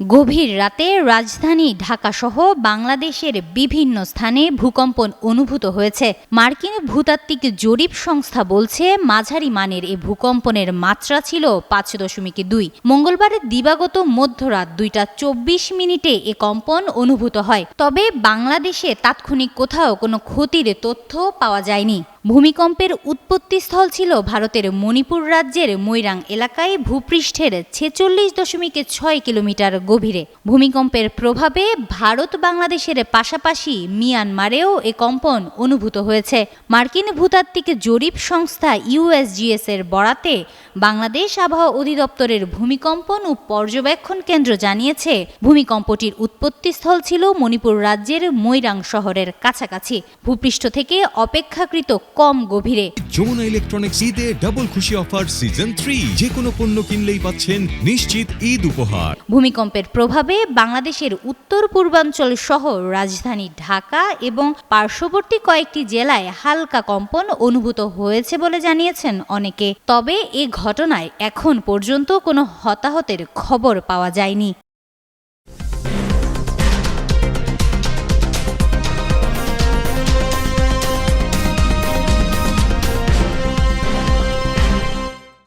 গভীর রাতে রাজধানী ঢাকাসহ বাংলাদেশের বিভিন্ন স্থানে ভূকম্পন অনুভূত হয়েছে। মার্কিন ভূতাত্ত্বিক জরিপ সংস্থা বলছে, মাঝারি মানের এ ভূকম্পনের মাত্রা ছিল পাঁচ দশমিক দুই। মঙ্গলবারের দিবাগত মধ্যরাত দুইটা চব্বিশ মিনিটে এ কম্পন অনুভূত হয়। তবে বাংলাদেশে তাৎক্ষণিক কোথাও কোনো ক্ষতির তথ্য পাওয়া যায়নি। ভূমিকম্পের উৎপত্তিস্থল ছিল ভারতের মণিপুর রাজ্যের মৈরাং এলাকায় ভূপৃষ্ঠের ছেচল্লিশ দশমিক ছয় কিলোমিটার গভীরে। ভূমিকম্পের প্রভাবে ভারত বাংলাদেশের পাশাপাশি মিয়ানমারেও এ কম্পন অনুভূত হয়েছে। মার্কিন ভূতাত্ত্বিক জরিপ সংস্থা ইউএসজিএস এর বরাতে বাংলাদেশ আবহাওয়া অধিদপ্তরের ভূমিকম্পন ও পর্যবেক্ষণ কেন্দ্র জানিয়েছে, ভূমিকম্পটির উৎপত্তিস্থল ছিল মণিপুর রাজ্যের মৈরাং শহরের কাছাকাছি। ভূপৃষ্ঠ থেকে অপেক্ষাকৃত কম গভীরে। যমুনা ইলেকট্রনিক্স ঈদে ডাবল খুশি অফার সিজন থ্রি যে কোনো পণ্য কিনলেই পাচ্ছেন নিশ্চিত ঈদ উপহার। ভূমিকম্পের প্রভাবে বাংলাদেশের উত্তর পূর্বাঞ্চল সহ রাজধানী ঢাকা এবং পার্শ্ববর্তী কয়েকটি জেলায় হালকা কম্পন অনুভূত হয়েছে বলে জানিয়েছেন অনেকে। তবে এ ঘটনায় এখন পর্যন্ত কোনো হতাহতের খবর পাওয়া যায়নি।